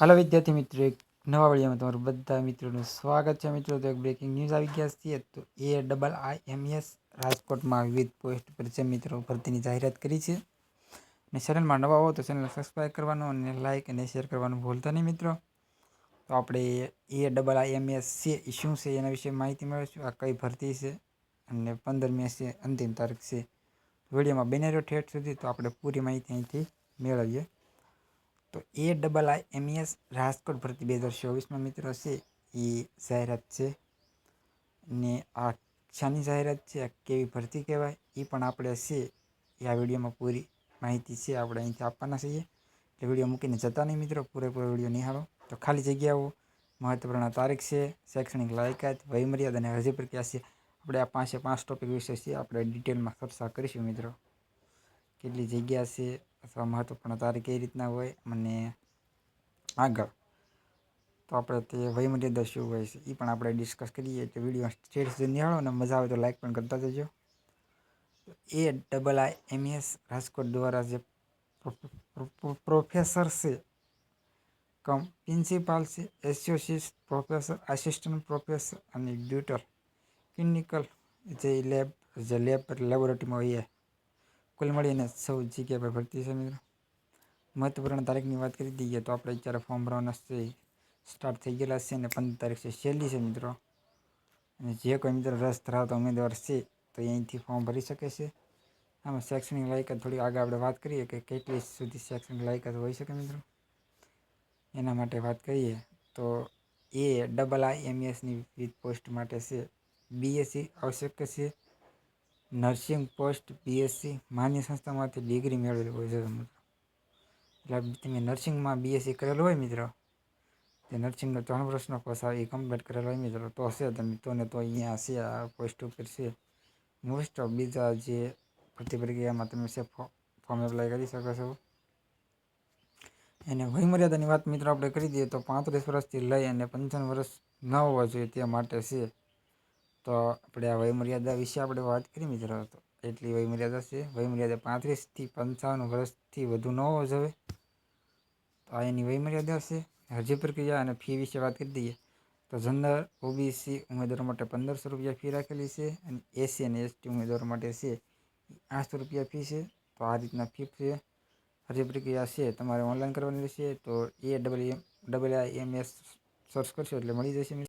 હાલો વિદ્યાર્થી મિત્રો, એક નવા વિડીયોમાં તમારું બધા મિત્રોનું સ્વાગત છે. મિત્રો, તો એક બ્રેકિંગ ન્યૂઝ આવી ગયા છે. તો A double I M S રાજકોટમાં વિવિધ પોસ્ટ પર છે. મિત્રો, ભરતીની જાહેરાત કરી છે. અને ચેનલમાં નવા હો તો ચેનલ સબસ્ક્રાઈબ કરવાનું અને લાઇક અને શેર કરવાનું ભૂલતા નહીં મિત્રો. તો આપણે એ ડબલ આઈ એમ એસ છે શું છે, એના વિશે માહિતી મેળવીશું. આ કઈ ભરતી છે અને પંદર મે છે, અંતિમ તારીખ છે. વિડીયોમાં બને રહ્યો ઠેઠ સુધી તો આપણે પૂરી માહિતી અહીંથી મેળવીએ. તો A double I MES Rajkot ભરતી બે હજાર ચોવીસમાં મિત્રો છે એ જાહેરાત છે ને આ શાની જાહેરાત છે આ કેવી ભરતી કહેવાય એ પણ આપણે છે એ આ વિડીયોમાં પૂરી માહિતી છે આપણે અહીંથી આપવાના છીએ। એટલે વીડિયો મૂકીને જતા નહીં મિત્રો, પૂરેપૂરો વીડિયો નિહાળો। તો ખાલી જગ્યાઓ, મહત્વપૂર્ણ તારીખ છે, શૈક્ષણિક લાયકાત, વયમર્યાદા અને અરજી પ્રક્રિયા છે। આપણે આ પાંચે પાંચ ટોપિક વિશે છે, આપણે ડિટેલમાં ચર્ચા કરીશું મિત્રો। કેટલી જગ્યા છે અથવા મહત્વપૂર્ણ તારીખ કઈ રીતના હોય અને આગળ. તો આપણે તે વયમર્યાદા શું હોય છે એ પણ આપણે ડિસ્કસ કરીએ. તો વીડિયો સ્ટેટ સુધી નિહાળો અને મજા આવે તો લાઈક પણ કરતા જજો. A double I MS Rajkot દ્વારા જે પ્રોફેસર છે, કમ પ્રિન્સિપાલ છે એસોસિએટ પ્રોફેસર આસિસ્ટન્ટ પ્રોફેસર અને ડ્યુટર ક્લિનિકલ જે લેબ જે લેબ લેબોરેટરીમાં હોય કુલ મળીને સૌ જગ્યા પર ભરતી છે મિત્રો. મહત્વપૂર્ણ તારીખની વાત કરી દઈએ તો આપણે અત્યારે ફોર્મ ભરવાના છે સ્ટાર્ટ થઈ ગયેલા છે અને પંદર તારીખ છે છેલ્લી છે મિત્રો. અને જે કોઈ મિત્રો રસ ધરાવતા ઉમેદવાર છે તો અહીંથી ફોર્મ ભરી શકે છે. આમાં શૈક્ષણિક લાયકાત થોડી આગળ આપણે વાત કરીએ કે કેટલી સુધી શૈક્ષણિક લાયકાત હોઈ શકે મિત્રો. એના માટે વાત કરીએ તો એ ડબલ આઈ એમએસની વિવિધ પોસ્ટ માટે છે. બીએસસી આવશ્યક છે. નર્સિંગ પોસ્ટ બીએસસી માન્ય સંસ્થામાંથી ડિગ્રી મેળવેલી હોય છે એટલે તમે નર્સિંગમાં બીએસસી કરેલું હોય મિત્રો, તે નર્સિંગનો ત્રણ વર્ષનો કોર્સ આવે, એ કમ્પ્લીટ કરેલો હોય મિત્રો. તો હશે તમે, તો ને તો અહીંયા હશે, આ પોસ્ટ ઉપર છે. મોસ્ટ ઓફ બીજા જે ભરતી પ્રક્રિયામાં તમે છે ફોર્મ એપ્લાય કરી શકો છો. એને વયમર્યાદાની વાત મિત્રો આપણે કરી દઈએ તો પાંત્રીસ વર્ષથી લઈ અને પંચાવન વર્ષ ન હોવા જોઈએ તે માટે છે. તો આપણે આ વયમર્યાદા વિશે આપણે વાત કરી મિત્રો, તો એટલી વયમર્યાદા છે? વયમર્યાદા પાંત્રીસથી પંચાવન વર્ષથી વધુ ન હોવો જોઈએ. તો આ એની વયમર્યાદા છે. અરજી પ્રક્રિયા અને ફી વિશે વાત કરી દઈએ. તો જનરલ ઓબીસી ઉમેદવારો માટે પંદરસો રૂપિયા ફી રાખેલી છે અને એસી અને એસટી ઉમેદવારો માટે છે આઠસો રૂપિયા ફી છે. તો આ રીતના ફી છે. અરજી પ્રક્રિયા છે, તમારે ઓનલાઈન કરવાની રહેશે તો A double M double I M S search કરશો એટલે મળી જશે